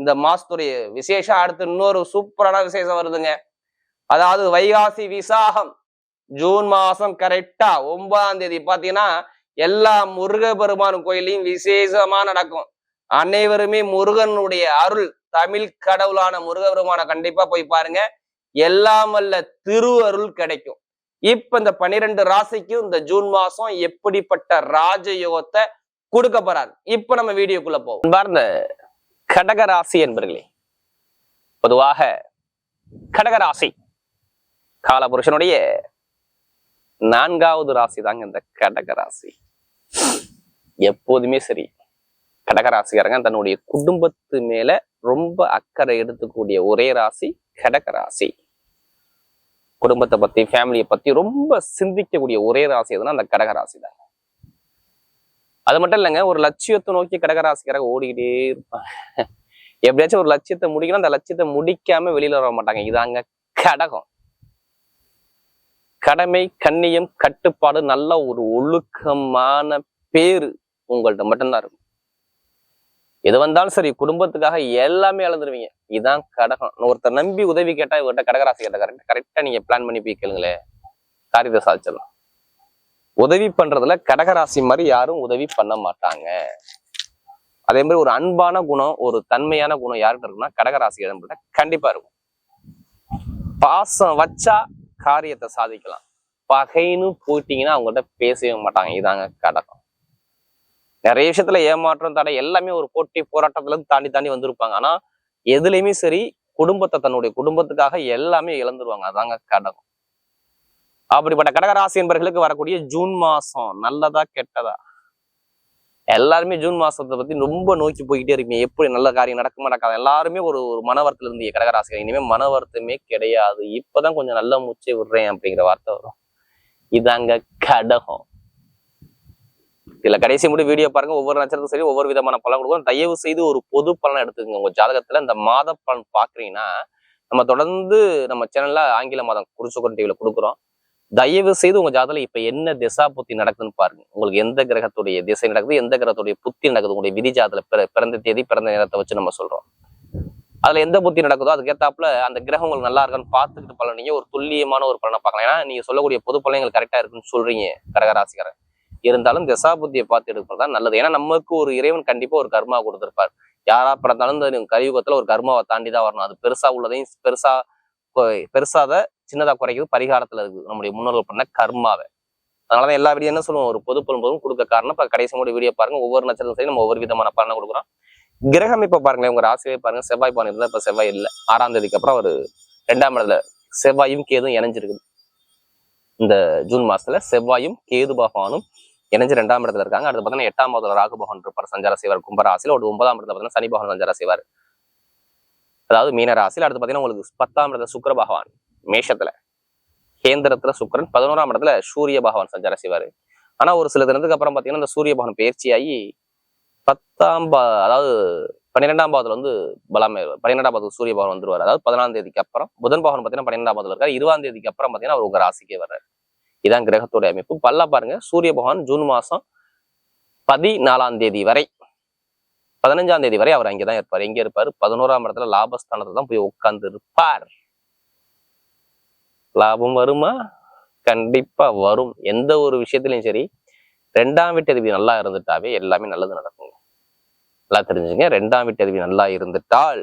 இந்த மாசத்துடைய விசேஷம் அடுத்து இன்னொரு சூப்பரான விசேஷம் வருதுங்க. அதாவது வைகாசி விசாகம். ஜூன் மாசம் கரெக்டா ஒன்பதாம் தேதி. பாத்தீங்கன்னா எல்லா முருக பெருமான் கோயிலையும் விசேஷமா நடக்கும். அனைவருமே முருகனுடைய அருள் தமிழ் கடவுளான முருகபெருமான கண்டிப்பா போய் பாருங்க. எல்லாம் வல்ல திரு அருள் கிடைக்கும். இப்ப இந்த பனிரெண்டு ராசிக்கும் இந்த ஜூன் மாசம் எப்படிப்பட்ட ராஜயோகத்தை கொடுக்க போறாரு? இப்ப நம்ம வீடியோக்குள்ள போவோம். பாருங்க கடகராசி என்பர்களே பொதுவாக கடகராசி காலபுருஷனுடைய நான்காவது ராசி தாங்க இந்த கடகராசி. எப்போதுமே சரி கடகராசிக்காரங்க தன்னுடைய குடும்பத்து மேல ரொம்ப அக்கறை எடுத்துக்கூடிய ஒரே ராசி கடகராசி. குடும்பத்தை பத்தி ஃபேமிலியை பத்தி ரொம்ப சிந்திக்கக்கூடிய ஒரே ராசி எதுனா அந்த கடகராசி தான் அது மட்டும் இல்லைங்க ஒரு லட்சியத்தை நோக்கி கடகராசிக்காரங்க ஓடிக்கிட்டே இருப்பாங்க. எப்படியாச்சும் ஒரு லட்சியத்தை முடிக்கணும் அந்த லட்சியத்தை முடிக்காம வெளியில வர மாட்டாங்க. இதாங்க கடகம். கடமை கண்ணியம் கட்டுப்பாடு நல்ல ஒரு ஒழுக்கமான பேரு உங்கள்ட்ட மட்டும்தான் இருக்கும். எது வந்தாலும் சரி குடும்பத்துக்காக எல்லாமே எழுந்துருவீங்க இதான் கடகம். ஒருத்தர் நம்பி உதவி கேட்டா இவர்கிட்ட கடகராசி கேட்ட கரெக்ட் கரெக்டா நீங்க பிளான் பண்ணி போய் கேளுங்களேன். காரியத்தை சாதிச்சிடலாம். உதவி பண்றதுல கடகராசி மாதிரி யாரும் உதவி பண்ண மாட்டாங்க. அதே மாதிரி ஒரு அன்பான குணம் ஒரு தன்மையான குணம் யார்கிட்ட இருக்குன்னா கடகராசி இடம்பெற்ற கண்டிப்பா இருக்கும். பாசம் வச்சா காரியத்தை சாதிக்கலாம். பகைன்னு போயிட்டீங்கன்னா அவங்கள்ட்ட பேசவே மாட்டாங்க. இதாங்க கடகம். நிறைய விஷயத்துல ஏமாற்றம் தடை எல்லாமே ஒரு போட்டி போராட்டத்துல இருந்து தாண்டி தாண்டி வந்திருப்பாங்க. ஆனா எதுலையுமே சரி குடும்பத்தை தன்னுடைய குடும்பத்துக்காக எல்லாமே இழந்துருவாங்க. அதாங்க கடகம். அப்படிப்பட்ட கடகராசி என்பர்களுக்கு வரக்கூடிய ஜூன் மாசம் நல்லதா கெட்டதா? எல்லாருமே ஜூன் மாசத்தை பத்தி ரொம்ப நோக்கி போய்கிட்டே இருக்கீங்க. எப்படி நல்ல காரியம் நடக்குமா நடக்காது? எல்லாருமே ஒரு ஒரு மனவரத்துல இருந்து கடகராசி இனிமே மனவரத்துமே கிடையாது. இப்பதான் கொஞ்சம் நல்ல மூச்சை விடுறேன் அப்படிங்கிற வார்த்தை வரும். இதாங்க கடகம். இதுல கடைசி முடி வீடியோ பாருங்க. ஒவ்வொரு நட்சத்திரம் சரி ஒவ்வொரு விதமான பலன் கொடுக்கும். தயவு செய்து ஒரு பொது பலன் எடுத்துக்கோங்க. உங்க ஜாதகத்துல இந்த மாத பலன் பாக்குறீங்கன்னா நம்ம தொடர்ந்து நம்ம சேனல்ல ஆங்கில மாதம் குறிச்சுக்கொண்டு டிவில கொடுக்குறோம். தயவு செய்து உங்க ஜாதகத்துல இப்ப என்ன திசா புத்தி நடக்குதுன்னு பாருங்க. உங்களுக்கு எந்த கிரகத்துடைய திசை நடக்குது எந்த கிரகத்துடைய புத்தி நடக்குது உங்களுடைய விதி ஜாதத்துல பிற- பிறந்த தேதி பிறந்த நேரத்தை வச்சு நம்ம சொல்றோம். அதுல எந்த புத்தி நடக்குதோ அதுக்கேத்தாப்புல அந்த கிரகம் உங்களுக்கு நல்லா இருக்கான்னு பார்த்துக்கிட்டு பலன் நீங்க ஒரு துல்லியமான ஒரு பலனை பார்க்கலாம். ஏன்னா நீங்க சொல்லக்கூடிய பொது பலன் எங்களுக்கு கரெக்டா இருக்குன்னு சொல்றீங்க கடகராசிக்காரன் இருந்தாலும் திசா புத்தியை பார்த்து எடுக்கிறது தான் நல்லது. ஏன்னா நமக்கு ஒரு இறைவன் கண்டிப்பா ஒரு கர்மா கொடுத்திருப்பார். யாரா பிறந்தாலும் இந்த கலியுகத்துல ஒரு கர்மாவை தாண்டி தான் வரணும். அது பெருசா உள்ளதையும் பெருசா பெருசாத சின்னதாக குறைக்கிறது பரிகாரத்துல இருக்குது நம்முடைய முன்னோர்கள் பண்ண கர்மாவை. அதனாலதான் எல்லா வீடியோ என்ன சொல்லுவோம்? ஒரு பொது பலன் கொடுக்க காரணம். இப்போ கடைசி மூடி வீடியோ பாருங்க. ஒவ்வொரு நட்சத்திரம் சரி நம்ம ஒவ்வொரு விதமான பலனை கொடுக்குறோம். கிரகம் இப்ப பாருங்களேன். உங்க ராசியே பாருங்க. செவ்வாய் பானை இருந்தால் இப்போ செவ்வாய் இல்லை. ஆறாம் தேதிக்கு அப்புறம் ஒரு ரெண்டாம் இடத்துல செவ்வாயும் கேதும் இணைஞ்சிருக்குது. இந்த ஜூன் மாசத்துல செவ்வாயும் கேது பகவானும் இணைஞ்சு ரெண்டாம் இடத்துல இருக்காங்க. அடுத்து பார்த்தீங்கன்னா எட்டாம் இடத்துல ராகு பகவான் இருப்பார். சஞ்சார செய்வார் கும்பராசியில் ஒரு ஒன்பதாம் இடத்துல பார்த்தீங்கன்னா சனி பகவான் சஞ்சார செய்வார் அதாவது மீன ராசியில். அடுத்து பார்த்தீங்கன்னா உங்களுக்கு பத்தாம் இடத்துல சுக்கர பகவான். மேஷத்துல. கேந்திரத்துல சுக்கிரன் பதினோராம் இடத்துல சூரிய பகவான் சஞ்சாரம் செய்வாரு. ஆனா ஒரு சில தினத்துக்கு அப்புறம் பாத்தீங்கன்னா இந்த சூரிய பகவான் பயிற்சியாகி பத்தாம் பா அதாவது பன்னிரெண்டாம் பாவத்துல வந்து பலம் பன்னிரெண்டாம் பாவத்துக்கு சூரிய பகவான் வந்துருவார். அதாவது பதினாம் தேதிக்கு அப்புறம் புதன் பகவான் பாத்தீங்கன்னா பன்னிரெண்டாம் பாவத்துல இருக்காரு. இருபதாம் தேதிக்கு அப்புறம் பாத்தீங்கன்னா அவர் உங்க ராசிக்கே வர்றாரு. இதான் கிரகத்தோட அமைப்பு. பல்லா பாருங்க. சூரிய பகவான் ஜூன் மாசம் பதினாலாம் தேதி வரை பதினஞ்சாம் தேதி வரை அவர் அங்கேதான் இருப்பார். எங்க இருப்பார்? பதினோராம் இடத்துல லாபஸ்தானத்துல தான் போய் உட்கார்ந்து இருப்பார் லாபம் வருமா? கண்டிப்பா வரும். எந்த ஒரு விஷயத்திலையும் சரி ரெண்டாம் வீட்டு அதிபதி நல்லா இருந்துட்டாவே எல்லாமே நல்லது நடக்குங்க. நல்லா தெரிஞ்சுங்க ரெண்டாம் வீட்டு அதிபதி நல்லா இருந்துட்டால்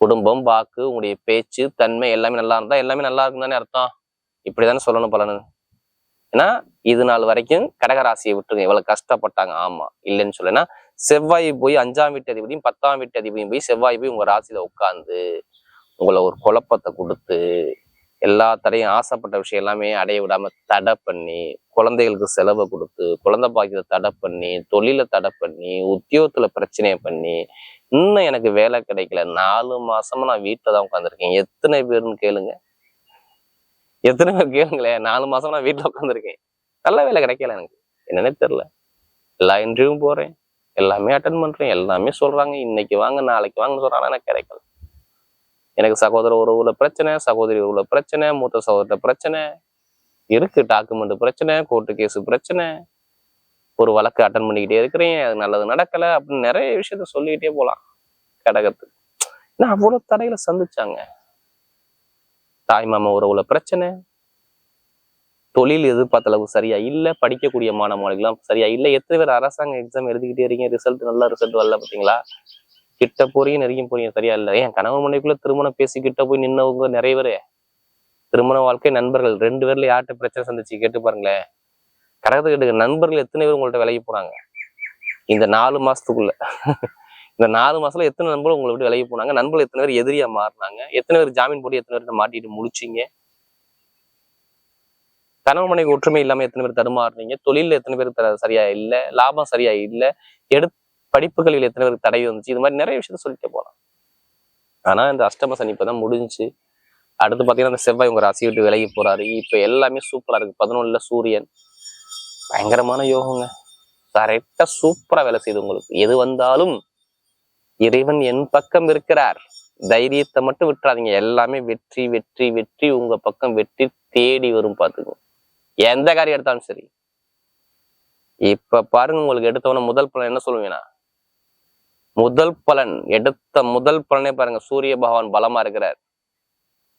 குடும்பம் வாக்கு உங்களுடைய பேச்சு தன்மை எல்லாமே நல்லா இருந்தா எல்லாமே நல்லா இருக்கும் தானே அர்த்தம். இப்படிதானே சொல்லணும் பலனு. ஏன்னா இது நாள் வரைக்கும் கடகராசியை விட்டுருங்க. இவ்வளவு கஷ்டப்பட்டாங்க. ஆமா. இல்லைன்னு சொல்லனா செவ்வாய் போய் அஞ்சாம் வீட்டு அதிபதியும் பத்தாம் வீட்டு அதிபதியும் போய் செவ்வாய் போய் உங்க ராசியில உட்காந்து உங்களை ஒரு குழப்பத்தை கொடுத்து எல்லா தடையும் ஆசைப்பட்ட விஷயம் எல்லாமே அடைய விடாம தடை பண்ணி குழந்தைகளுக்கு செலவை கொடுத்து குழந்தை பாக்கியத்தை தடை பண்ணி தொழில தடை பண்ணி உத்தியோகத்துல பிரச்சனையை பண்ணி இன்னும் எனக்கு வேலை கிடைக்கல. நாலு மாசமா நான் வீட்டில் தான் உட்காந்துருக்கேன் எத்தனை பேர்னு கேளுங்க. எத்தனை பேர் கேளுங்களேன் நாலு மாசமா நான் வீட்டில் உட்காந்துருக்கேன் நல்ல வேலை கிடைக்கல எனக்கு. என்னன்னே தெரியல. எல்லா இன்டர்வியூ போறேன். எல்லாமே அட்டன் பண்றேன். எல்லாமே சொல்றாங்க. இன்னைக்கு வாங்க நாளைக்கு வாங்கன்னு சொல்றாங்க. எனக்கு கிடைக்கல. எனக்கு சகோதர உறவுல பிரச்சனை சகோதரி உறவுல பிரச்சனை மூத்த சகோதர பிரச்சனை இருக்கு டாக்குமெண்ட் பிரச்சனை கோர்ட்டு கேஸ் பிரச்சனை. ஒரு வழக்கு அட்டன் பண்ணிக்கிட்டே இருக்கிறேன் அது நல்லது நடக்கல அப்படின்னு நிறைய விஷயத்த சொல்லிக்கிட்டே போலாம். கடகத்துக்கு. நான் அவ்வளவு தடைகளை சந்திச்சாங்க. தாய் மாமா உறவுல பிரச்சனை. தொழில் எதிர்பார்த்த அளவு சரியா இல்ல. படிக்கக்கூடிய மாணவர்களுக்கெல்லாம் சரியா இல்ல. எத்தனை பேர் அரசாங்க எக்ஸாம் எழுதிக்கிட்டே இருக்கீங்க? ரிசல்ட் நல்ல ரிசல்ட் வரல பாத்தீங்களா? கிட்ட போறீங்க நெருங்கி போறீங்க சரியா இல்ல. ஏன் கணவன் மனைவிக்குள்ள திருமணம் பேசி கிட்ட போய் நின்னவங்க நிறைய பேரு. திருமண வாழ்க்கை நண்பர்கள் ரெண்டு பேர்ல யார்கிட்ட பிரச்சனை சந்திச்சு கேட்டு பாருங்களேன். கடகத்தை கேட்டு நண்பர்கள் எத்தனை பேர் உங்கள்ட்ட விலகி போனாங்க? இந்த நாலு மாசத்துக்குள்ள. இந்த நாலு மாசத்துல எத்தனை நண்பர்கள் உங்களை விட்டு விலகி போனாங்க? நண்பர்கள் எத்தனை பேர் எதிரியா மாறினாங்க? எத்தனை பேர் ஜாமீன் போட்டு எத்தனை பேர் மாட்டிட்டு முடிச்சீங்க கணவன் மனைவி ஒற்றுமை இல்லாம எத்தனை பேர் தடுமாறுறீங்க தொழில்ல எத்தனை பேர் த- சரியா இல்ல? லாபம் சரியா இல்ல? எடு படிப்புகளில் எத்தனை பேருக்கு தடை வந்துச்சு? இது மாதிரி நிறைய விஷயத்த சொல்லிட்டே போகலாம் ஆனா இந்த அஷ்டம சனி இப்பதான் முடிஞ்சு அடுத்து பாத்தீங்கன்னா இந்த செவ்வாய் உங்க ராசி விட்டு விலகி போறாரு. இப்ப எல்லாமே சூப்பரா இருக்கு. பதினொன்னுல சூரியன். பயங்கரமான யோகங்க. கரெக்டா சூப்பரா வேலை செய்யுது உங்களுக்கு. எது வந்தாலும் இறைவன் என் பக்கம் இருக்கிறார். தைரியத்தை மட்டும் விட்டுறாதீங்க. எல்லாமே வெற்றி வெற்றி வெற்றி உங்க பக்கம் வெற்றி தேடி வரும் பாத்துக்கோ. எந்த காரியம் எடுத்தாலும் சரி. இப்ப பாருங்க உங்களுக்கு எடுத்தவன முதல் பலன் என்ன சொல்லுவீங்கன்னா முதல் பலன் எடுத்த முதல் பலனே பாருங்க சூரிய பகவான் பலமா இருக்கிறார்.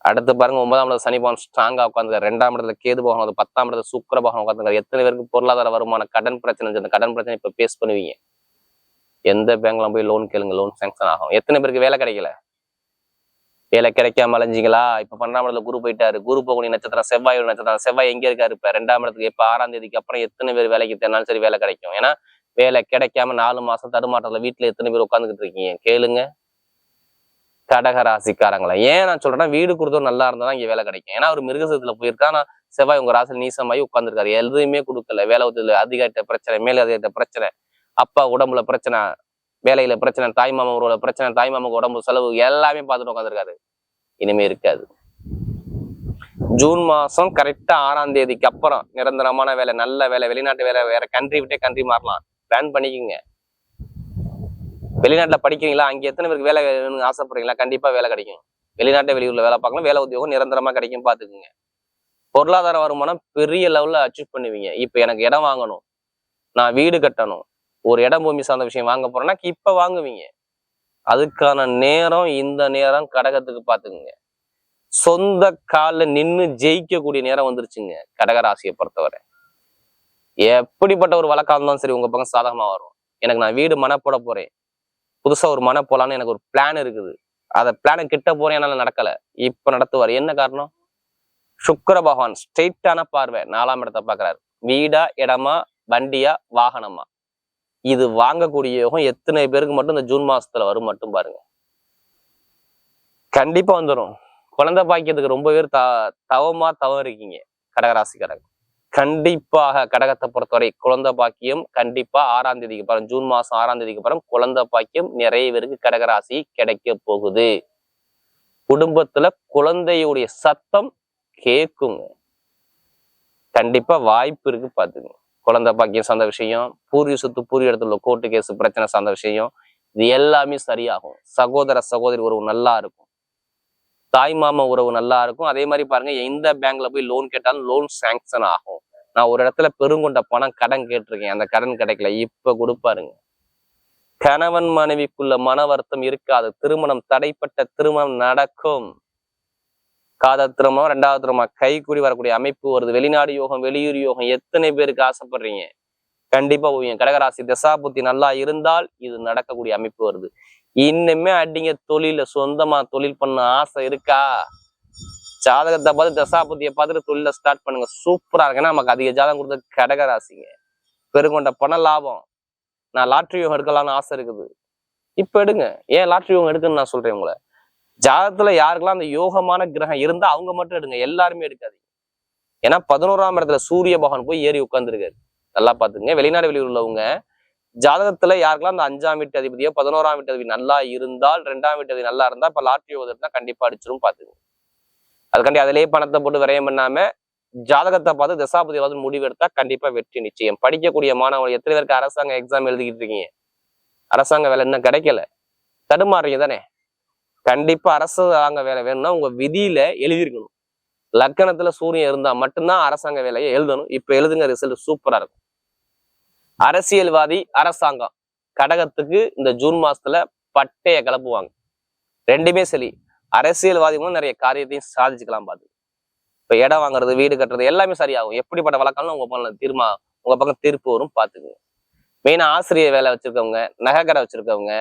அடுத்து பாருங்க ஒன்பதாம் இடத்துல சனி பகவான் ஸ்ட்ராங்கா உட்காந்துருக்காரு ரெண்டாம் இடத்துல கேது பகவான் வந்து பத்தாம் இடத்துல சுக்கிர பகவான் உட்காந்துருக்காரு எத்தனை பேருக்கு பொருளாதார வருமான கடன் பிரச்சனை இருந்துச்சு அந்த கடன் பிரச்சனை இப்ப பேஸ் பண்ணுவீங்க. எந்த பேங்க்ல போய் லோன் கேளுங்க லோன் சாங்ஷன் ஆகும். எத்தனை பேருக்கு வேலை கிடைக்கல? வேலை கிடைக்காம அலைஞ்சிங்களா? இப்ப பன்னெண்டாம் இடத்துல குரு போயிட்டாரு. குரு போகக்கூடிய நட்சத்திரம் செவ்வாய் நட்சத்திரம் செவ்வாய் எங்க இருக்காரு? இப்ப ரெண்டாம் இடத்துக்கு இப்ப ஆறாம் தேதிக்கு அப்புறம் எத்தனை பேர் வேலைக்கு தேனாலும் சரி வேலை கிடைக்கும். ஏன்னா வேலை கிடைக்காம நாலு மாசம் தடுமாற்றத்துல வீட்டுல எத்தனை பேர் உட்காந்துக்கிட்டு இருக்கீங்க? கேளுங்க. கடக ராசிக்காரங்களா? ஏன் நான் சொல்றேன்னா வீடு கொடுத்தோம் நல்லா இருந்தா தான் இங்க வேலை கிடைக்கும். ஏன்னா அவர் மிருகசத்துல போயிருக்கா. ஆனா செவ்வாய் உங்க ராசியில் நீசமாயி உட்காந்துருக்காரு எதுவுமே கொடுக்கல. வேலை உதவி அதிகாரிட்ட பிரச்சனை மேல் அதிகாரிட்ட பிரச்சனை அப்பா உடம்புல பிரச்சனை வேலையில பிரச்சனை தாய் மாமா உறவுல பிரச்சனை தாய் மாமாக்கு உடம்பு செலவு எல்லாமே பார்த்துட்டு உட்காந்துருக்காரு இனிமே இருக்காது. ஜூன் மாசம் கரெக்டா ஆறாம் தேதிக்கு அப்புறம் நிரந்தரமான வேலை நல்ல வேலை வெளிநாட்டு வேலை வேற கண்ட்ரி விட்டே கண்ட்ரி மாறலாம். பிளான் பண்ணிக்கோங்க. வெளிநாட்டில் படிக்கிறீங்களா? அங்கே எத்தனை பேருக்கு வேலை வேணும்னு ஆசைப்படுறீங்களா? கண்டிப்பாக வேலை கிடைக்கும். வெளிநாட்டை வெளியூரில் வேலை பார்க்கலாம் வேலை உத்தியோகம் நிரந்தரமாக கிடைக்கும் பார்த்துக்குங்க. பொருளாதார வருமானம் பெரிய லெவலில் அச்சீவ் பண்ணுவீங்க. இப்போ எனக்கு இடம் வாங்கணும். நான் வீடு கட்டணும். ஒரு இடம் பூமி சார்ந்த விஷயம் வாங்க போகிறேன்னா இப்போ வாங்குவீங்க. அதுக்கான நேரம் இந்த நேரம் கடகத்துக்கு பார்த்துக்குங்க. சொந்த காலில் நின்று ஜெயிக்கக்கூடிய நேரம் வந்துருச்சுங்க. கடகராசியை பொறுத்தவரை. எப்படிப்பட்ட ஒரு வழக்காக இருந்தாலும் சரி உங்கள் பக்கம் சாதகமாக வரும். எனக்கு நான் வீடு மன போட போகிறேன் புதுசாக ஒரு மன போலான்னு எனக்கு ஒரு பிளான் இருக்குது. அதை பிளானை கிட்ட போகிறேன் என்னால் நடக்கல. இப்போ நடத்துவார். என்ன காரணம்? சுக்கர பகவான் ஸ்ட்ரெயிட்டான பார்வை. நாலாம் இடத்தை பார்க்குறாரு. வீடா இடமா வண்டியா வாகனமா? இது வாங்கக்கூடிய யோகம் எத்தனை பேருக்கு மட்டும் இந்த ஜூன் மாசத்துல வரும் மட்டும் பாருங்க. கண்டிப்பா வந்துடும் குழந்தை பாக்கியத்துக்கு ரொம்ப பேர் த தவமா தவம் இருக்கீங்க. கடகராசிக்காரங்க. கண்டிப்பாக கடகத்தை பொறுத்தவரை குழந்தை பாக்கியம் கண்டிப்பா ஆறாம் தேதிக்கு அப்புறம் ஜூன் மாசம் ஆறாம் தேதிக்கு அப்புறம் குழந்தை பாக்கியம் நிறைய பேருக்கு கடகராசி கிடைக்க போகுது. குடும்பத்துல குழந்தையுடைய சத்தம் கேக்குங்க கண்டிப்பா வாய்ப்பு இருக்கு பாத்துங்க குழந்தை பாக்கியம் சார்ந்த விஷயம் பூர்வீக சொத்து பூர்வீக இடத்துல உள்ள கோர்ட்டு கேஸ் பிரச்சனை சார்ந்த விஷயம் இது எல்லாமே சரியாகும். சகோதர சகோதரி உறவு நல்லா இருக்கும். தாய் மாமா உறவு நல்லா இருக்கும். அதே மாதிரி பாருங்க எந்த பேங்க்ல போய் லோன் கேட்டாலும் லோன் சாங்ஷன் ஆகும். நான் ஒரு இடத்துல பெருங்கொண்ட பணம் கடன் கேட்டிருக்கேன். அந்த கடன் கிடைக்கல. இப்ப கொடுப்பாருங்க. கணவன் மனைவிக்குள்ள மன வருத்தம் இருக்காது. திருமணம் தடைப்பட்ட திருமணம் நடக்கும். காதல் திருமணம் ரெண்டாவது திருமணம். கை கூடி வரக்கூடிய அமைப்பு வருது. வெளிநாடு யோகம் வெளியூர் யோகம் எத்தனை பேருக்கு ஆசைப்படுறீங்க? கண்டிப்பா போவீங்க கடகராசி தசாபுத்தி நல்லா இருந்தால் இது நடக்கக்கூடிய அமைப்பு வருது. இன்னுமே அடிங்க தொழில சொந்தமா தொழில் பண்ண ஆசை இருக்கா? ஜாதகத்தை பார்த்து தசாபதியை பார்த்துட்டு தொழில ஸ்டார்ட் பண்ணுங்க. சூப்பரா இருக்கு. ஏன்னா நமக்கு அதிக ஜாதகம் கொடுத்தது கடகராசிங்க. பெருங்கொண்ட பண லாபம். நான் லாட்ரி யோகம் எடுக்கலாம்னு ஆசை இருக்குது. இப்ப எடுங்க. ஏன் லாட்ரி யோகம் எடுக்குன்னு நான் சொல்றேன் உங்களை. ஜாதகத்துல யாருக்கெல்லாம் அந்த யோகமான கிரகம் இருந்தா அவங்க மட்டும் எடுங்க. எல்லாருமே எடுக்காதீங்க. ஏன்னா பதினோராம் இடத்துல சூரிய பகவான் போய் ஏறி உட்காந்துருக்காரு நல்லா பாத்துங்க வெளிநாடு வெளியூர் உள்ளவங்க ஜாதகத்துல யாருக்கெல்லாம் அந்த அஞ்சாம் வீட்டு அதிபதியோ பதினோராம் வீட்டு அதிபதி நல்லா இருந்தால் ரெண்டாம் வீட்டு அதிபதி நல்லா இருந்தா இப்ப லாட்ரி ஓதுனா கண்டிப்பா அடிச்சிரும் பாத்துங்க அதுக்காண்டி அதிலேயே பணத்தை போட்டு விரயம் பண்ணாம ஜாதகத்தை பார்த்து தசாபதியாவது முடிவு எடுத்தா கண்டிப்பா வெற்றி நிச்சயம். படிக்கக்கூடிய மாணவர்கள் எத்தனை பேருக்கு அரசாங்க எக்ஸாம் எழுதிக்கிட்டு இருக்கீங்க? அரசாங்க வேலை இன்னும் கிடைக்கல. தடுமாறுறீங்க தானே? கண்டிப்பா அரசாங்க வேலை வேணும்னா உங்க விதியில எழுதியிருக்கணும். லக்கணத்துல சூரியன் இருந்தா மட்டும்தான் அரசாங்க வேலையை எழுதணும். இப்ப எழுதுங்க ரிசல்ட் சூப்பரா இருக்கும். அரசியல்வாதி அரசாங்கம். கடகத்துக்கு இந்த ஜூன் மாசத்துல பட்டையை கிளப்புவாங்க. ரெண்டுமே சரி. அரசியல்வாதிகளும் நிறைய காரியத்தையும் சாதிச்சுக்கலாம் பார்த்து இப்ப இடம் வாங்குறது வீடு கட்டுறது எல்லாமே சரியாகும். எப்படிப்பட்ட வழக்கம்னு உங்க பக்கம் தீர்மா உங்க பக்கம் தீர்ப்பு வரும் பாத்துக்குங்க. மெயினா ஆசிரியர் வேலை வச்சிருக்கவங்க நகைக்கடை வச்சிருக்கவங்க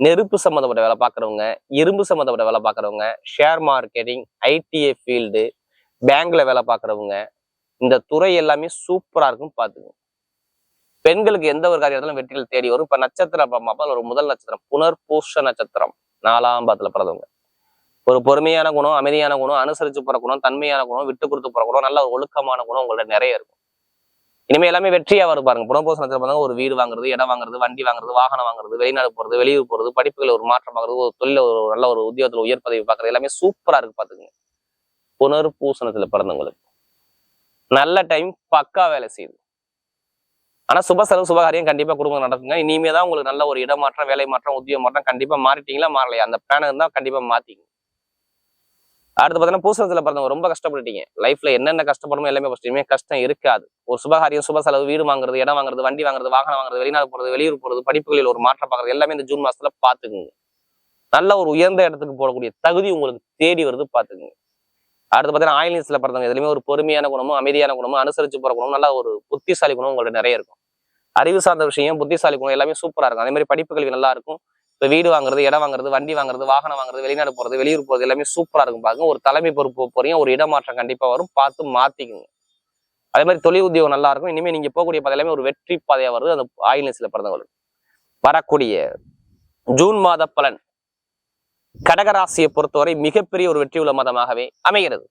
நெருப்பு சம்மந்தப்பட்ட வேலை பார்க்குறவங்க இரும்பு சம்மந்தப்பட்ட வேலை பார்க்குறவங்க ஷேர் மார்க்கெட்டிங் ஐடிஐ ஃபீல்டு பேங்க்ல வேலை பார்க்குறவங்க இந்த துறை எல்லாமே சூப்பராக இருக்கும் பார்த்துக்கோங்க பெண்களுக்கு எந்த ஒரு காரியத்திலும் வெற்றிகள் தேடி வரும். இப்ப நட்சத்திரம் பார்ப்போம் ஒரு முதல் நட்சத்திரம் புனர்பூஷ நட்சத்திரம். நாலாம் பாத்துல பிறந்தவங்க. ஒரு பொறுமையான குணம் அமைதியான குணம் அனுசரிச்சு போற குணம் தன்மையான குணம் விட்டு கொடுத்து போற குணம் நல்ல ஒரு ஒழுக்கமான குணம் உங்கள்ட்ட நிறைய இருக்கும். இனிமே எல்லாமே வெற்றியா வரும் பாருங்க. புனர்பூச நட்சத்திரம் பாருங்க ஒரு வீடு வாங்குறது இடம் வாங்குறது வண்டி வாங்குறது வாகனம் வாங்குறது வெளிநாடு போறது வெளியூர் போறது படிப்புகளை ஒரு மாற்றம் வாங்குறது ஒரு தொழில ஒரு நல்ல ஒரு உத்தியோகத்துல உயர் பதவி பார்க்கறது எல்லாமே சூப்பரா இருக்கு பாத்துக்கங்க புனர்பூசணத்துல பிறந்தவங்களுக்கு நல்ல டைம் பக்கா வேலை செய்யுது. ஆனால் சுப செலவு சுபகாரியம் கண்டிப்பாக குடும்பம் நடக்குங்க. இனிமே தான் உங்களுக்கு நல்ல ஒரு இடமாற்றம் வேலை மாற்றம் உத்தியோக மாற்றம் கண்டிப்பாக மாறிட்டீங்களா மாறலையா? அந்த பிளான் தான் கண்டிப்பாக மாற்றிங்க அடுத்து பார்த்தீங்கன்னா பூசணத்தில் பிறந்தவங்க ரொம்ப கஷ்டப்பட்டுட்டீங்க. லைஃப்ல என்னென்ன கஷ்டப்படுமோ எல்லாமே ஃபர்ஸ்ட் கஷ்டம் இருக்காது. ஒரு சுபகாரியம் சுப செலவு வீடு வாங்குறது இடம் வாங்குறது வண்டி வாங்குறது வாகனம் வாங்குறது வெளிநாடு போகிறது வெளியூர் போறது படிப்புகளில் ஒரு மாற்றம் பார்க்குறது எல்லாமே இந்த ஜூன் மாசத்துல பாத்துக்குங்க நல்ல ஒரு உயர்ந்த இடத்துக்கு போகக்கூடிய தகுதி உங்களுக்கு தேடி வருது பார்த்துக்குங்க. அடுத்து பார்த்தீங்கன்னா ஆயில்ஸ்ல பிறந்தவங்க எதுலையுமே ஒரு பொறுமையான குணமும் அமைதியான குணமும் அனுசரிச்சு போகிற குணமும் நல்லா ஒரு புத்திசாலி குணம் உங்கள்ட்ட நிறைய இருக்கும். அறிவு சார்ந்த விஷயம் புத்திசாலி குணம் எல்லாமே சூப்பராக இருக்கும். அதே மாதிரி படிப்பு கல்வி நல்லா இருக்கும். இப்போ வீடு வாங்குறது இடம் வாங்குறது வண்டி வாங்குறது வாகனம் வாங்குறது வெளிநாடு போறது வெளியூர் போகிறது எல்லாமே சூப்பராக இருக்கும். பாருங்க ஒரு தலைமை பொறுப்பு போகிறீங்க ஒரு இடமாற்றம் கண்டிப்பாக வரும். பார்த்து மாற்றிக்குங்க அதே மாதிரி தொழில் உத்தியோகம் நல்லா இருக்கும். இனிமேல் நீங்க போகக்கூடிய பாதை எல்லாமே ஒரு வெற்றி பாதையாக வருது. அந்த ஆயில்ஸ்ல பிறந்தவங்களுக்கு. வரக்கூடிய ஜூன் மாத பலன். கடகராசியை பொறுத்தவரை மிகப்பெரிய ஒரு வெற்றியுள்ள மதமாகவே அமைகிறது.